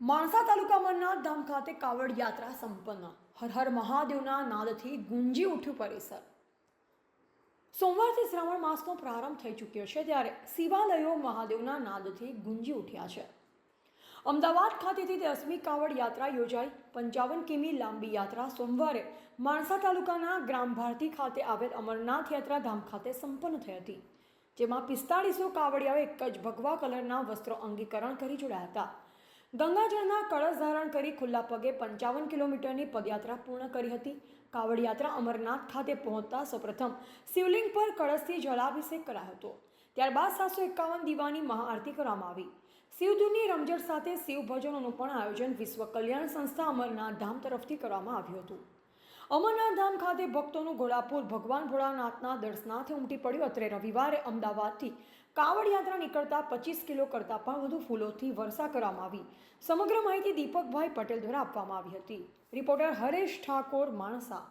માણસા તાલુકા અમરનાથ ધામ ખાતે કાવડ યાત્રા સંપન્ન. હર હર મહાદેવના નાદથી ગુંજી ઉઠ્યું પરિસર. સોમવારથી શ્રાવણ માસનો પ્રારંભ થઈ ચૂક્યો છે ત્યારે શિવાલયો મહાદેવના નાદથી ગુંજી ઉઠ્યા છે. અમદાવાદ ખાતેથી દસમી કાવડ યાત્રા યોજાઈ. પંચાવન કિમી લાંબી યાત્રા સોમવારે માણસા તાલુકાના ગ્રામ ભારતી ખાતે આવેલ અમરનાથ યાત્રા ધામ ખાતે સંપન્ન થઈ હતી. જેમાં પિસ્તાળીસો કાવડિયાઓ એક જ ભગવા કલરના વસ્ત્રો અંગીકરણ કરી જોડાયા હતા. ગંગાજળના કળશ ધારણ કરી ખુલ્લા પગે પંચાવન કિલોમીટરની પદયાત્રા પૂર્ણ કરી હતી. કાવડ યાત્રા અમરનાથ ખાતે પહોંચતા સૌપ્રથમ શિવલિંગ પર કળશથી જળાભિષેક કરાયો હતો. ત્યારબાદ સાતસો એકાવન દીવાની મહાઆરતી કરવામાં આવી. શિવધૂનની રમઝટ સાથે શિવ ભજનોનું પણ આયોજન વિશ્વ કલ્યાણ સંસ્થા અમરનાથ ધામ તરફથી કરવામાં આવ્યું હતું. અમરનાથ ધામ ખાતે ભક્તોનું ઘોડાપુર ભગવાન ભોળાનાથના દર્શનાર્થે ઉમટી પડ્યું. અત્રે રવિવારે અમદાવાદથી કાવડ યાત્રા નીકળતા પચીસ કિલો કરતાં પણ વધુ ફૂલોથી વર્ષા કરવામાં આવી. સમગ્ર માહિતી દીપકભાઈ પટેલ દ્વારા આપવામાં આવી હતી. રિપોર્ટર હરેશ ઠાકોર, માણસા.